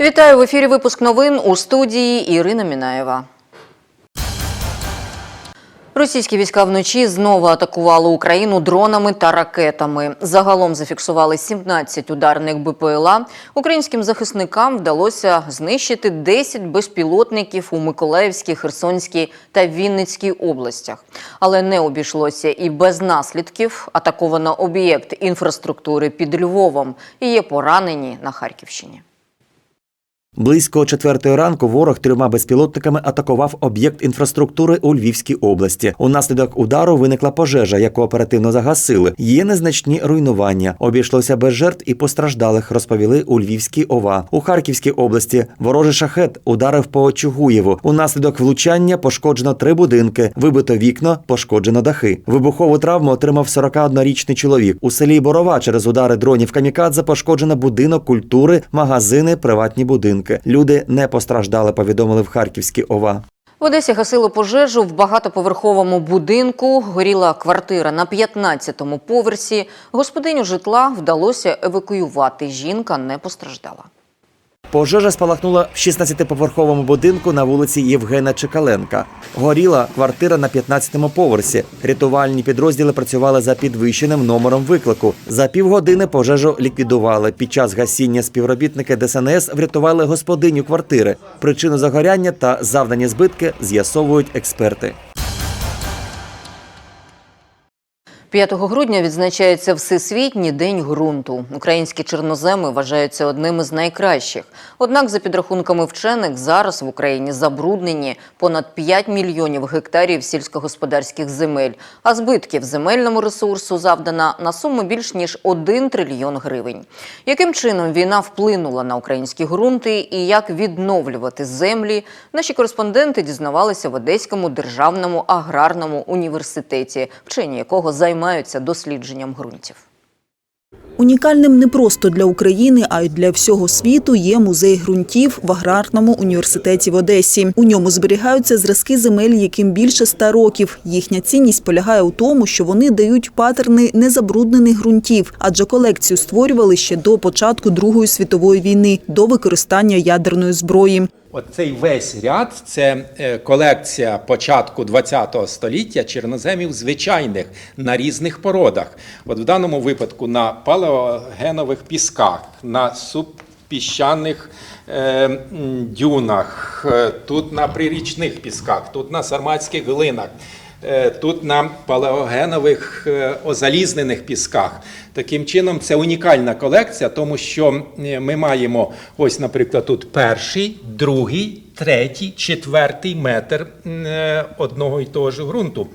Вітаю в ефірі. Випуск новин у студії Ірина Мінаєва. Російські війська вночі знову атакували Україну дронами та ракетами. Загалом зафіксували 17 ударних БПЛА. Українським захисникам вдалося знищити 10 безпілотників у Миколаївській, Херсонській та Вінницькій областях. Але не обійшлося і без наслідків. Атаковано об'єкт інфраструктури під Львовом і є поранені на Харківщині. Близько четвертої ранку ворог трьома безпілотниками атакував об'єкт інфраструктури у Львівській області. Унаслідок удару виникла пожежа, яку оперативно загасили. Є незначні руйнування. Обійшлося без жертв і постраждалих, розповіли у Львівській ОВА. У Харківській області ворожий шахет ударив по Чугуєву. Унаслідок влучання пошкоджено три будинки, вибито вікно, пошкоджено дахи. Вибухову травму отримав 41-річний чоловік. У селі Борова через удари дронів камікадзе пошкоджено будинок культури, магазини, приватні будинки. Люди не постраждали, повідомили в Харківській ОВА. В Одесі гасило пожежу в багатоповерховому будинку. Горіла квартира на 15-му поверсі. Господиню житла вдалося евакуювати. Жінка не постраждала. Пожежа спалахнула в 16-поверховому будинку на вулиці Євгена Чекаленка. Горіла квартира на 15-му поверсі. Рятувальні підрозділи працювали за підвищеним номером виклику. За півгодини пожежу ліквідували. Під час гасіння співробітники ДСНС врятували господиню квартири. Причину загоряння та завдані збитки з'ясовують експерти. 5 грудня відзначається Всесвітній день ґрунту. Українські чорноземи вважаються одним із найкращих. Однак, за підрахунками вчених, зараз в Україні забруднені понад 5 мільйонів гектарів сільськогосподарських земель, а збитків земельному ресурсу завдано на суму більш ніж 1 трильйон гривень. Яким чином війна вплинула на українські ґрунти і як відновлювати землі, наші кореспонденти дізнавалися в Одеському державному аграрному університеті, вчені якого займаються дослідженням ґрунтів. Унікальним не просто для України, а й для всього світу є музей ґрунтів в аграрному університеті в Одесі. У ньому зберігаються зразки земель, яким більше ста років. Їхня цінність полягає у тому, що вони дають патерни незабруднених ґрунтів, адже колекцію створювали ще до початку Другої світової війни, до використання ядерної зброї. Оцей весь ряд це е, колекція початку ХХ століття чорноземів звичайних на різних породах. От в даному випадку на палеогенових пісках, на субпіщаних е, дюнах, е, тут на прирічних пісках, тут на сарматських глинах. Е, Тут на палеогенових е, озалізнених пісках. Таким чином, це унікальна колекція, тому що ми маємо ось, наприклад, тут перший, другий, третій, четвертий метр е, одного і того ж ґрунту,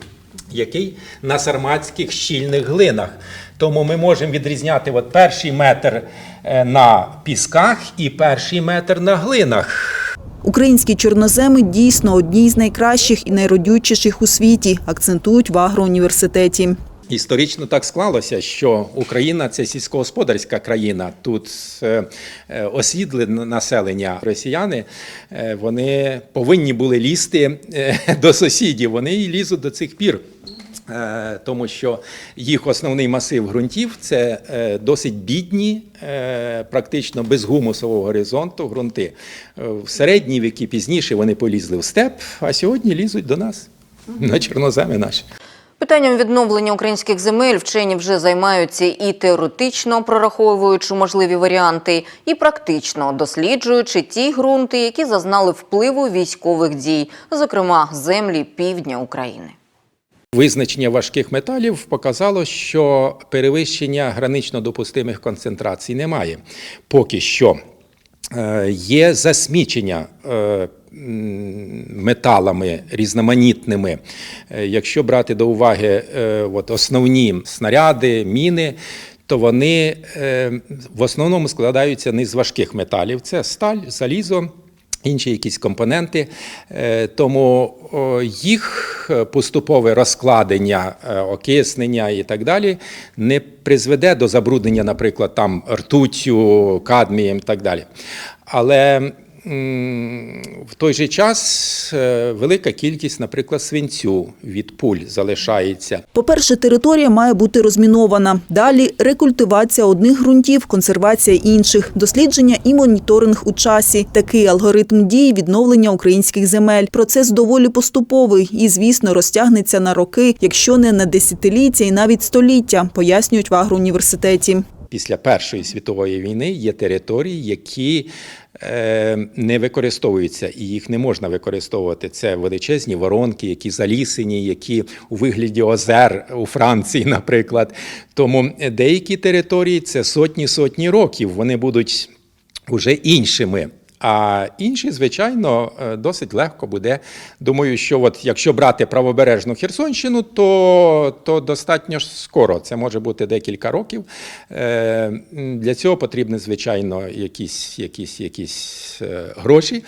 який на сарматських щільних глинах. Тому ми можемо відрізняти от перший метр на пісках і перший метр на глинах. Українські чорноземи дійсно одні з найкращих і найродючіших у світі, акцентують в агроуніверситеті. Історично так склалося, що Україна це сільськогосподарська країна. Тут е, е, населення росіяни, е, вони повинні були лізти до сусідів. Вони і лізуть до цих пір. Е, Тому що їх основний масив ґрунтів це е, досить бідні, е, практично без гумусового горизонту ґрунти. В середні віки пізніше вони полізли в степ, а сьогодні лізуть до нас на чорноземи наші. Питанням відновлення українських земель вчені вже займаються і теоретично прораховуючи можливі варіанти, і практично досліджуючи ті ґрунти, які зазнали впливу військових дій, зокрема землі півдня України. Визначення важких металів показало, що перевищення гранично допустимих концентрацій немає. Поки що Е, є засмічення е, металами різноманітними. Е, Якщо брати до уваги от основні снаряди, міни, то вони в основному складаються не з важких металів: це сталь, залізо. Інші якісь компоненти, Е, тому їх е, поступове розкладення, е, окиснення і так далі не призведе до забруднення, наприклад, там ртуттю, кадмієм і так далі. Але в той же час е, велика кількість, наприклад, свинцю від пуль залишається. По-перше, територія має бути розмінована. Далі рекультивація одних ґрунтів, консервація інших, дослідження і моніторинг у часі. Такий алгоритм дії відновлення українських земель. Процес доволі поступовий і, звісно, розтягнеться на роки, якщо не на десятиліття і навіть століття, пояснюють в агроуніверситеті. Після Першої світової війни є території, які не використовуються, і їх не можна використовувати. Це величезні воронки, які залісені, які у вигляді озер у Франції, наприклад. Тому деякі території це сотні-сотні років. Вони будуть уже іншими. А інші, звичайно, е, досить легко буде. Думаю, що от якщо брати правобережну Херсонщину, то, то достатньо скоро. Це може бути декілька років. Е, Для цього потрібні, звичайно, якісь, якісь, якісь е, гроші.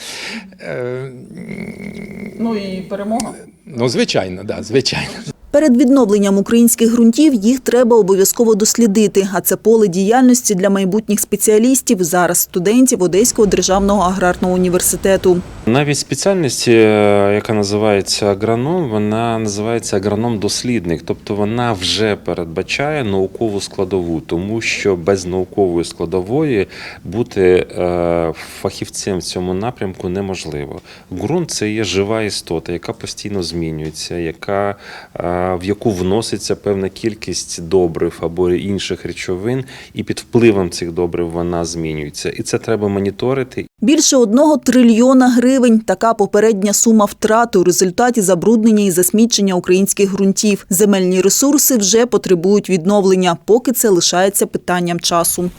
Ну і перемога. Ну, звичайно, да, звичайно. Перед відновленням українських ґрунтів їх треба обов'язково дослідити. А це поле діяльності для майбутніх спеціалістів, зараз студентів Одеського державного аграрного університету. Навіть спеціальність, е, яка називається агроном, вона називається агроном-дослідник, тобто вона вже передбачає наукову складову, тому що без наукової складової бути е, фахівцем в цьому напрямку неможливо. Ґрунт це є жива істота, яка постійно змінюється, яка, е, в яку вноситься певна кількість добрив або інших речовин, і під впливом цих добрив вона змінюється. І це треба моніторити Більше одного трильйона гривень – така попередня сума втрат у результаті забруднення і засмічення українських ґрунтів. Земельні ресурси вже потребують відновлення, поки це лишається питанням часу.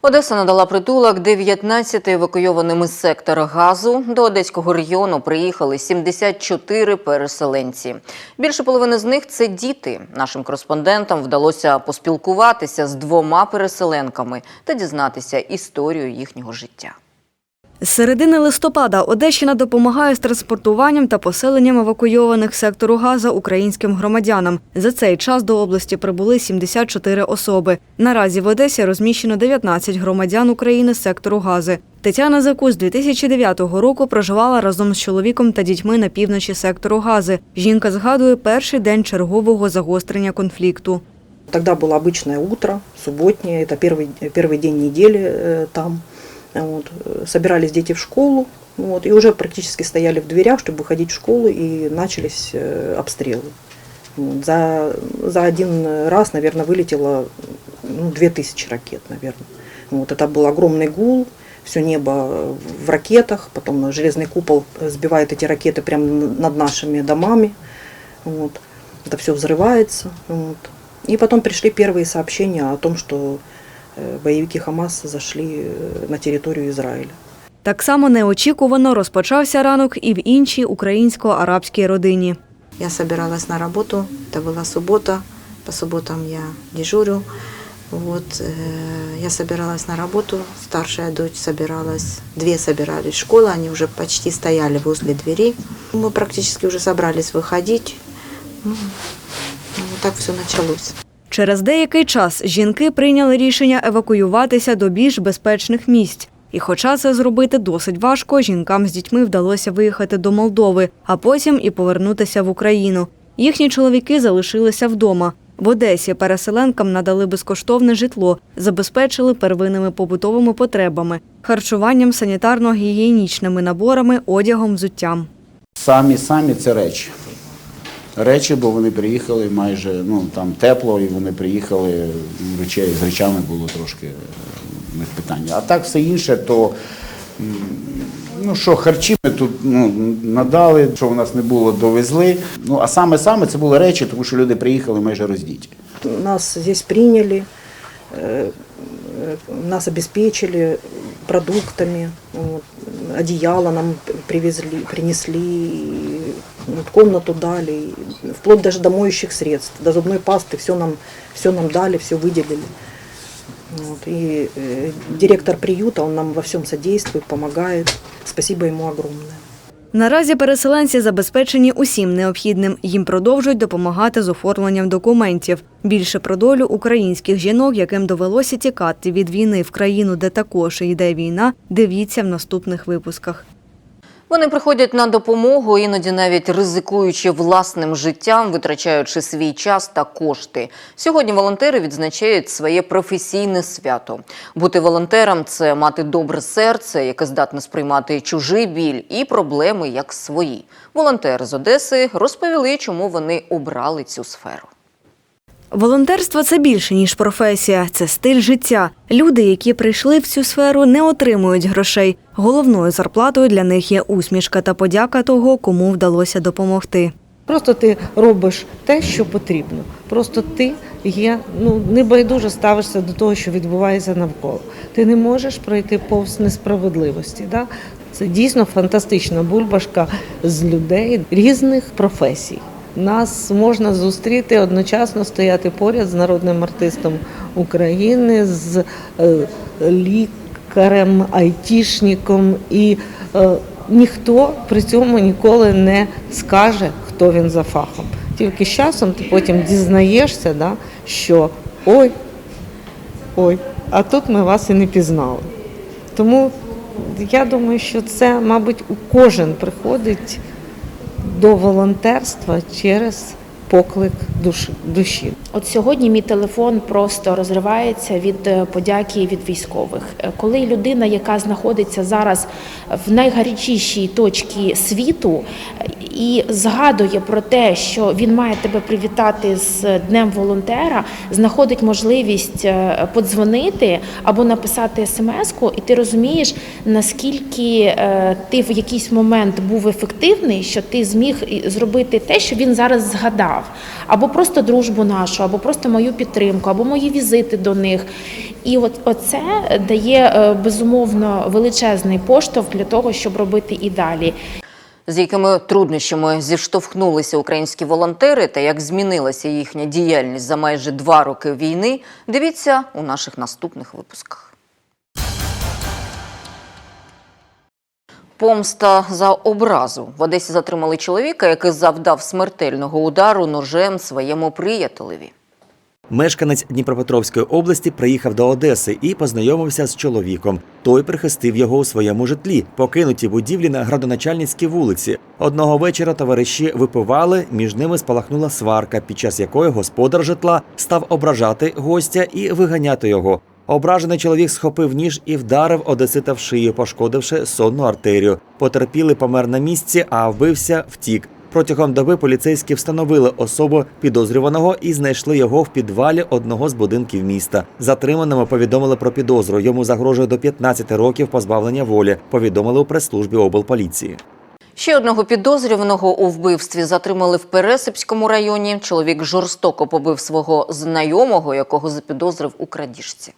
Одеса надала притулок 19 евакуйованим із сектора газу. До Одеського регіону приїхали 74 переселенці. Більше половини з них це діти. Нашим кореспондентам вдалося поспілкуватися з двома переселенками та дізнатися історію їхнього життя. З середини листопада Одещина допомагає з транспортуванням та поселенням евакуйованих з сектору Газа українським громадянам. За цей час до області прибули 74 особи. Наразі в Одесі розміщено 19 громадян України з сектору Гази. Тетяна Заку з 2009 року проживала разом з чоловіком та дітьми на півночі сектору Гази. Жінка згадує перший день чергового загострення конфлікту. Тогда было обычное утро, субботнее, это первый, первый день недели э, там. Вот. э, Собирались дети в школу, вот, и уже практически стояли в дверях, чтобы выходить в школу, и начались э, обстрелы. Вот. За, за один раз, наверное, вылетело ну, 2000 ракет, наверное. Вот. Это был огромный гул, все небо в ракетах, потом железный купол сбивает эти ракеты прямо над нашими домами. Вот. Это все взрывается. Вот. И потом пришли первые сообщения о том, что э, боевики Хамас зашли э, на территорию Израиля. Так само неочікувано розпочався ранок і в іншій українсько-арабській родині. Я собиралась на работу, это была суббота, по субботам я дежурю. Вот, э, я собиралась на работу, старшая дочь собиралась, две собирались в школу, они уже почти стояли возле двери. Мы практически уже собрались выходить. Ну, ну, вот так все началось. Через деякий час жінки прийняли рішення евакуюватися до більш безпечних місць. І хоча це зробити досить важко, жінкам з дітьми вдалося виїхати до Молдови, а потім і повернутися в Україну. Їхні чоловіки залишилися вдома. В Одесі переселенкам надали безкоштовне житло, забезпечили первинними побутовими потребами, харчуванням, санітарно-гігієнічними наборами, одягом, взуттям. Самі самі це речі. Речі, бо вони приїхали майже ну там тепло, і вони приїхали речей з речами було трошки е, в них питання. А так все інше, то ну що, харчі ми тут ну, надали, що в нас не було, довезли. Ну а саме саме це були речі, тому що люди приїхали майже роздіті. Нас здесь приняли, э, э, нас обеспечили продуктами, вот, одеяло нам привезли, принесли, комнату дали, и вплоть даже до моющих средств, до зубной пасты, все нам, все нам дали, все выделили. Вот, и э, директор приюта, он нам во всем содействует, помогает. Спасибо ему огромное. Наразі переселенці забезпечені усім необхідним. Їм продовжують допомагати з оформленням документів. Більше про долю українських жінок, яким довелося тікати від війни в країну, де також йде війна, дивіться в наступних випусках. Вони приходять на допомогу, іноді навіть ризикуючи власним життям, витрачаючи свій час та кошти. Сьогодні волонтери відзначають своє професійне свято. Бути волонтером це мати добре серце, яке здатне сприймати чужий біль і проблеми як свої. Волонтери з Одеси розповіли, чому вони обрали цю сферу. Волонтерство це більше ніж професія, це стиль життя. Люди, які прийшли в цю сферу, не отримують грошей. Головною зарплатою для них є усмішка та подяка того, кому вдалося допомогти. Просто ти робиш те, що потрібно. Просто ти є ну небайдуже ставишся до того, що відбувається навколо. Ти не можеш пройти повз несправедливості. Да? Це дійсно фантастична бульбашка з людей різних професій. Нас можна зустріти одночасно стояти поряд з народним артистом України, з е, лікарем, айтішником, і е, ніхто при цьому ніколи не скаже, хто він за фахом. Тільки з часом ти потім дізнаєшся, да, що ой, ой, а тут ми вас і не пізнали. Тому я думаю, що це, мабуть, у кожен приходить до волонтерства через поклик душі. От сьогодні мій телефон просто розривається від е, подяки від військових. Е, Коли людина, яка знаходиться зараз в найгарячішій точці світу, е, і згадує про те, що він має тебе привітати з Днем волонтера, знаходить можливість подзвонити або написати смс-ку, і ти розумієш, наскільки ти в якийсь момент був ефективний, що ти зміг зробити те, що він зараз згадав, або просто дружбу нашу, або просто мою підтримку, або мої візити до них. І от оце дає е, безумовно величезний поштовх для того, щоб робити і далі. З якими труднощами зіштовхнулися українські волонтери та як змінилася їхня діяльність за майже два роки війни, дивіться у наших наступних випусках. Помста за образу. В Одесі затримали чоловіка, який завдав смертельного удару ножем своєму приятелеві. Мешканець Дніпропетровської області приїхав до Одеси і познайомився з чоловіком. Той прихистив його у своєму житлі, покинутій будівлі на градоначальницькій вулиці. Одного вечора товариші випивали, між ними спалахнула сварка, під час якої господар житла став ображати гостя і виганяти його. Ображений чоловік схопив ніж і вдарив одесита в шию, пошкодивши сонну артерію. Потерпілий помер на місці, а вбився втік. Протягом доби поліцейські встановили особу підозрюваного і знайшли його в підвалі одного з будинків міста. Затриманому повідомили про підозру. Йому загрожує до 15 років позбавлення волі. Повідомили у прес-службі облполіції. Ще одного підозрюваного у вбивстві затримали в Пересипському районі. Чоловік жорстоко побив свого знайомого, якого запідозрив у крадіжці.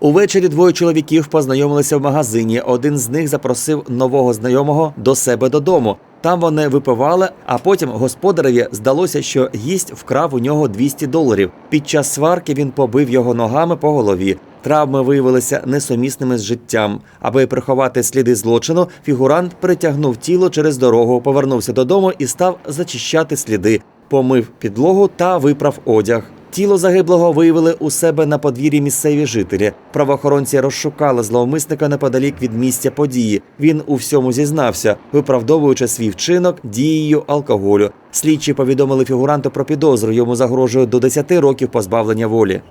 Увечері двоє чоловіків познайомилися в магазині. Один з них запросив нового знайомого до себе додому. Там вони випивали, а потім господареві здалося, що гість вкрав у нього 200 доларів. Під час сварки він побив його ногами по голові. Травми виявилися несумісними з життям. Аби приховати сліди злочину, фігурант притягнув тіло через дорогу, повернувся додому і став зачищати сліди, помив підлогу та виправ одяг. Тіло загиблого виявили у себе на подвір'ї місцеві жителі. Правоохоронці розшукали зловмисника неподалік від місця події. Він у всьому зізнався, виправдовуючи свій вчинок дією алкоголю. Слідчі повідомили фігуранту про підозру. Йому загрожує до 10 років позбавлення волі.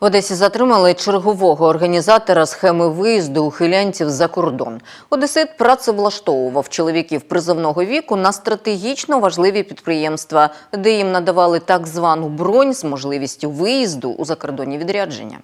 В Одесі затримали чергового організатора схеми виїзду ухилянців за кордон. Одесит працевлаштовував чоловіків призовного віку на стратегічно важливі підприємства, де їм надавали так звану бронь з можливістю виїзду у закордонні відрядження.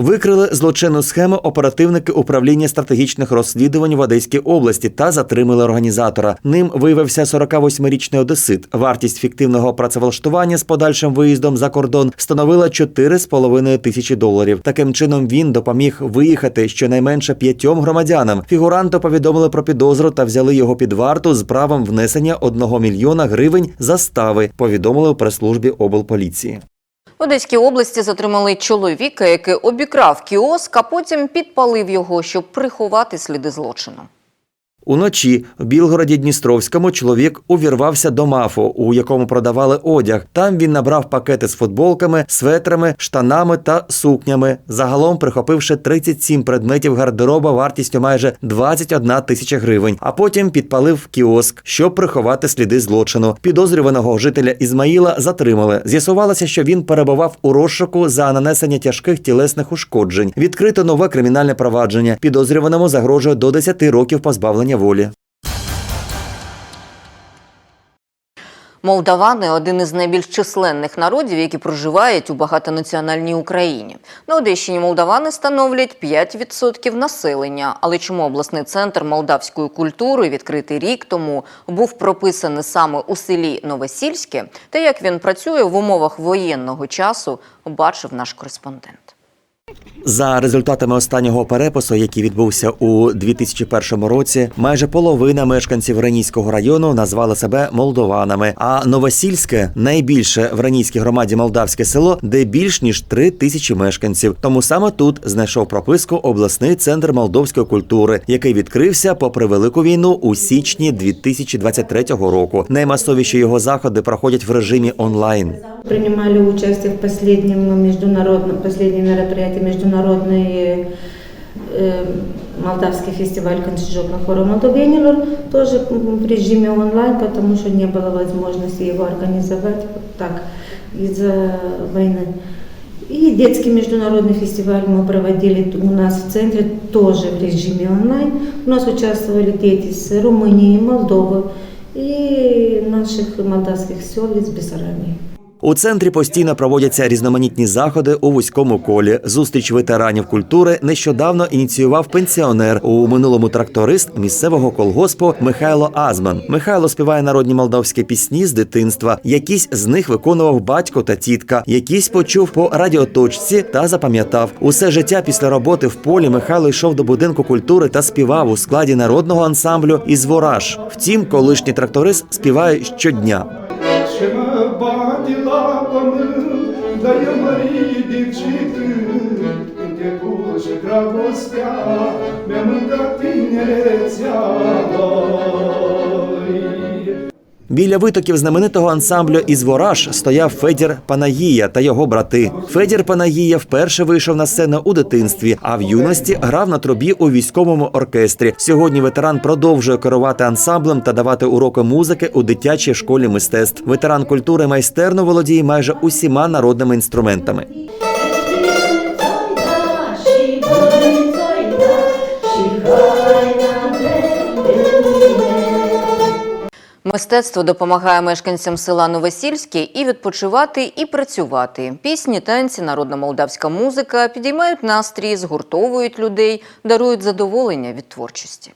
Викрили злочинну схему оперативники управління стратегічних розслідувань в Одеській області та затримали організатора. Ним виявився 48-річний одесит. Вартість фіктивного працевлаштування з подальшим виїздом за кордон становила 4,5 тисячі доларів. Таким чином він допоміг виїхати щонайменше п'ятьом громадянам. Фігуранту повідомили про підозру та взяли його під варту з правом внесення 1 мільйона гривень застави. Повідомили у прес-службі облполіції. В Одеській області затримали чоловіка, який обікрав кіоск, а потім підпалив його, щоб приховати сліди злочину. Уночі в Білгороді Дністровському чоловік увірвався до мафу, у якому продавали одяг. Там він набрав пакети з футболками, светрами, штанами та сукнями, загалом прихопивши 37 предметів гардероба вартістю майже 21 тисяча гривень. А потім підпалив кіоск, щоб приховати сліди злочину. Підозрюваного жителя Ізмаїла затримали. З'ясувалося, що він перебував у розшуку за нанесення тяжких тілесних ушкоджень. Відкрито нове кримінальне провадження. Підозрюваному загрожує до 10 років позбавлення волі. Молдавани один із найбільш численних народів, які проживають у багатонаціональній Україні. На Одещині молдавани становлять 5% населення. Але чому обласний центр молдавської культури, відкритий рік тому, був прописаний саме у селі Новосільське, та як він працює в умовах воєнного часу, бачив наш кореспондент. За результатами останнього перепису, який відбувся у 2001 році, майже половина мешканців Ренійського району назвали себе молдованами. А Новосільське найбільше в Ренійській громаді молдавське село, де більш ніж три тисячі мешканців. Тому саме тут знайшов прописку обласний центр молдовської культури, який відкрився попри велику війну у січні 2023 року. Наймасовіші його заходи проходять в режимі онлайн. Принимали участие в последнем международном, последнем мероприятии международный э, молдавский фестиваль кончижопных хора Молдовенилор, тоже в режиме онлайн, потому что не было возможности его организовать так из-за войны. И детский международный фестиваль мы проводили у нас в центре тоже в режиме онлайн. У нас участвовали дети с Румынии, Молдовы и наших молдавских сел из Бессарабии. У центрі постійно проводяться різноманітні заходи у вузькому колі. Зустріч ветеранів культури нещодавно ініціював пенсіонер у минулому тракторист місцевого колгоспу Михайло Азман. Михайло співає народні молдавські пісні з дитинства. Якісь з них виконував батько та тітка, якісь почув по радіоточці та запам'ятав. Усе життя після роботи в полі Михайло йшов до будинку культури та співав у складі народного ансамблю із Вораж. Втім, колишній тракторист співає щодня. ce mă bate la pământ, dar eu mă ridic și cânt. Când te puși dragostea, mi-a mâncat tinerețea. Біля витоків знаменитого ансамблю із Вораж стояв Федір Панагія та його брати. Федір Панагія вперше вийшов на сцену у дитинстві, а в юності грав на трубі у військовому оркестрі. Сьогодні ветеран продовжує керувати ансамблем та давати уроки музики у дитячій школі мистецтв. Ветеран культури майстерно володіє майже усіма народними інструментами. Мистецтво допомагає мешканцям села Новосільське і відпочивати, і працювати. Пісні, танці, народна молдавська музика підіймають настрій, згуртовують людей, дарують задоволення від творчості.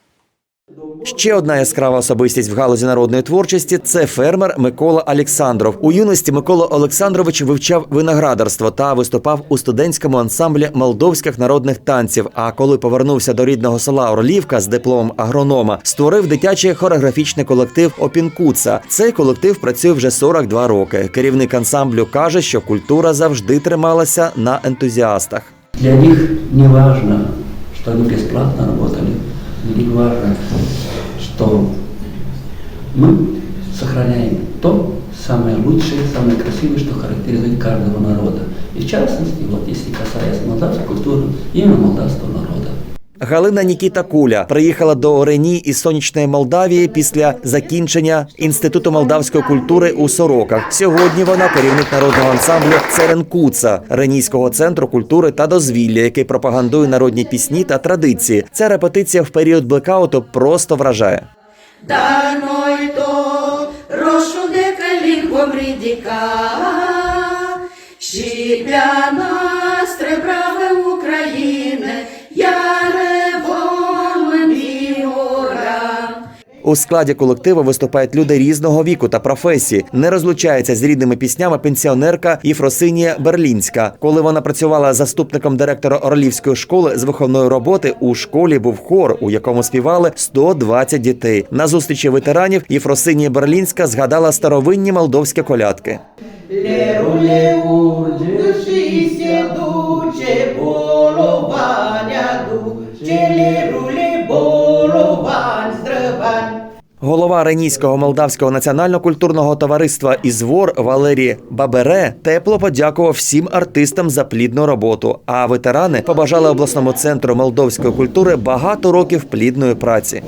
Ще одна яскрава особистість в галузі народної творчості це фермер Микола Олександров. У юності Микола Олександрович вивчав виноградарство та виступав у студентському ансамблі молдовських народних танців. А коли повернувся до рідного села Орлівка з дипломом агронома, створив дитячий хореографічний колектив Опінкуца. Цей колектив працює вже 42 роки. Керівник ансамблю каже, що культура завжди трималася на ентузіастах. Для них не важно, что они бесплатно работали. Важно, что мы сохраняем то самое лучшее, самое красивое, что характеризует каждого народа. И в частности, вот если касается молдавской культуры, именно молдавского народа. Галина Нікіта Куля приїхала до Орені із сонячної Молдавії після закінчення інституту молдавської культури у Сороках. Сьогодні вона керівник народного ансамблю Церенкуца Ренійського центру культури та дозвілля, який пропагандує народні пісні та традиції. Ця репетиція в період блекауту просто вражає. Dar noi tot roșu de У складі колективу виступають люди різного віку та професії. Не розлучається з рідними піснями пенсіонерка Єфросинія Берлінська. Коли вона працювала заступником директора Орлівської школи з виховної роботи, у школі був хор, у якому співали 120 дітей. На зустрічі ветеранів Єфросинія Берлінська згадала старовинні молдовські колядки. Леру, леру, душися, дуче, боловання, дуче, Голова Ренійського молдавського національно-культурного товариства «Ізвор» Валерій Бабере тепло подякував всім артистам за плідну роботу. А ветерани побажали обласному центру молдовської культури багато років плідної праці.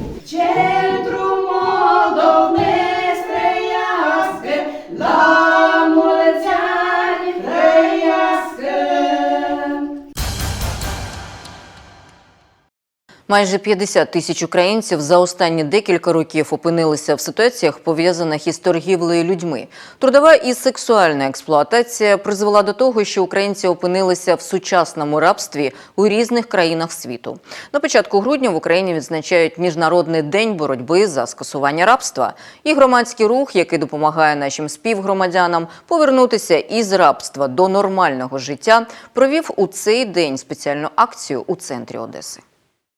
Майже 50 тисяч українців за останні декілька років опинилися в ситуаціях, пов'язаних із торгівлею людьми. Трудова і сексуальна експлуатація призвела до того, що українці опинилися в сучасному рабстві у різних країнах світу. На початку грудня в Україні відзначають Міжнародний день боротьби за скасування рабства. І громадський рух, який допомагає нашим співгромадянам повернутися із рабства до нормального життя, провів у цей день спеціальну акцію у центрі Одеси.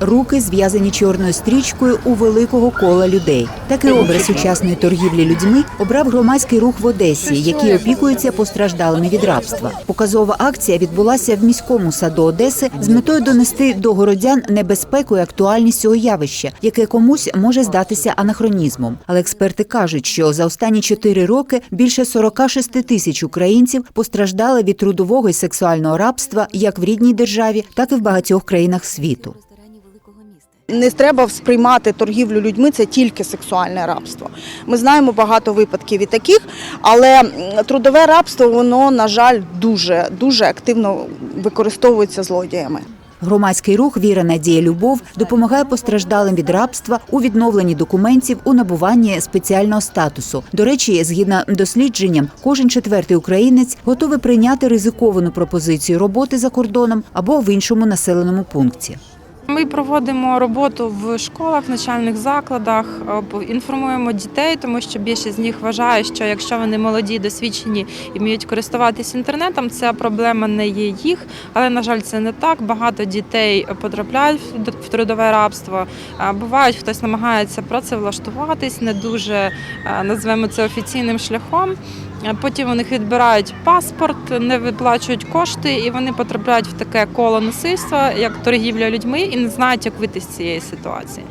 Руки зв'язані чорною стрічкою у великого кола людей. Такий образ сучасної торгівлі людьми обрав громадський рух в Одесі, який опікується постраждалими від рабства. Показова акція відбулася в міському саду Одеси з метою донести до городян небезпеку і актуальність цього явища, яке комусь може здатися анахронізмом. Але експерти кажуть, що за останні чотири роки більше 46 тисяч українців постраждали від трудового і сексуального рабства як в рідній державі, так і в багатьох країнах світу. Не треба сприймати торгівлю людьми це тільки сексуальне рабство. Ми знаємо багато випадків і таких, але трудове рабство воно на жаль дуже дуже активно використовується злодіями. Громадський рух Віра, Надія, Любов допомагає постраждалим від рабства у відновленні документів у набуванні спеціального статусу. До речі, згідно дослідженням, кожен четвертий українець готовий прийняти ризиковану пропозицію роботи за кордоном або в іншому населеному пункті. Ми проводимо роботу в школах, навчальних закладах, е, інформуємо дітей, тому що більшість з них вважає, що якщо вони молоді, досвідчені і вміють користуватись інтернетом, ця проблема не є їх. Але на жаль, це не так. Багато дітей потрапляють в в трудове рабство. Е, Бувають, хтось намагається працевлаштуватись не дуже е, назвемо це офіційним шляхом. Потім у них відбирають паспорт, не виплачують кошти, і вони потрапляють в таке коло насильства, як торгівля людьми, і не знають, як вийти з цієї ситуації.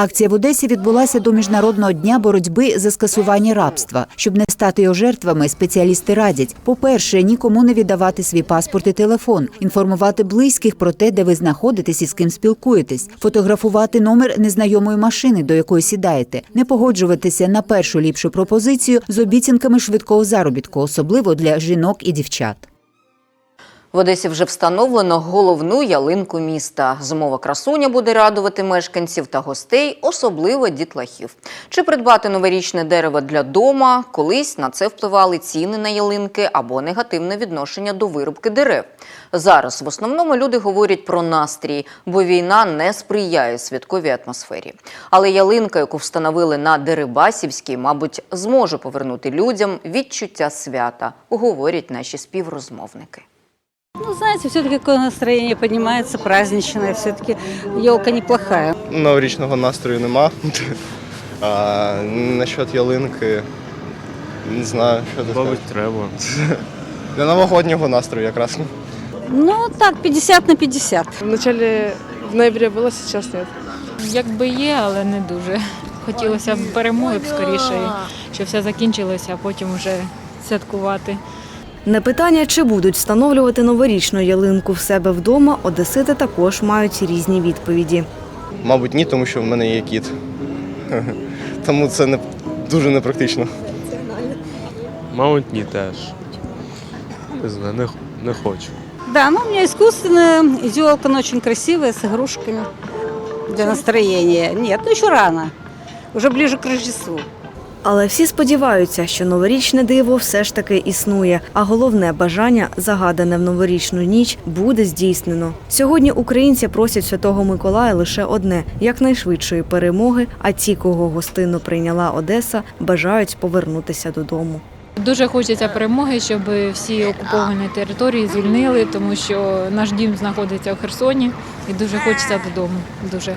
Акція в Одесі відбулася до міжнародного дня боротьби за скасування рабства. Щоб не стати його жертвами, спеціалісти радять: по-перше, нікому не віддавати свій паспорт і телефон, інформувати близьких про те, де ви знаходитесь і з ким спілкуєтесь, фотографувати номер незнайомої машини, до якої сідаєте, не погоджуватися на першу ліпшу пропозицію з обіцянками швидкого заробітку, особливо для жінок і дівчат. В Одесі вже встановлено головну ялинку міста. Зимова красуня буде радувати мешканців та гостей, особливо дітлахів. Чи придбати новорічне дерево для дома? Колись на це впливали ціни на ялинки або негативне відношення до вирубки дерев. Зараз в основному люди говорять про настрій, бо війна не сприяє святковій атмосфері. Але ялинка, яку встановили на Дерибасівській, мабуть, зможе повернути людям відчуття свята, говорять наші співрозмовники. Ну, знаете, все-таки какое настроение поднимается, праздничное, все-таки елка неплохая. Новорічного настрою нема. А насчет ялинки, не знаю, що тут. Мабуть, треба. Для новогоднього настрою якраз. Ну, так, 50 на 50. В начале в ноябре было, сейчас нет. Якби є, але не дуже. Хотілося б перемоги б скоріше, щоб все закінчилося, а потім вже святкувати. На питання, чи будуть встановлювати новорічну ялинку в себе вдома, одесити також мають різні відповіді. Мабуть, ні, тому що в мене є кіт. Тому це не дуже непрактично. Мабуть, ні теж. Не знаю, не, не хочу. Да, ну у меня искусственная елка, но очень красивая, с игрушками для настроения. Нет, ну еще рано, уже ближе к Рождеству. Але всі сподіваються, що новорічне диво все ж таки існує, а головне бажання, загадане в новорічну ніч, буде здійснено. Сьогодні українці просять Святого Миколая лише одне якнайшвидшої перемоги. А ті, кого гостинно прийняла Одеса, бажають повернутися додому. Дуже хочеться перемоги, щоб всі окуповані території звільнили, тому що наш дім знаходиться в Херсоні, і дуже хочеться додому. Дуже.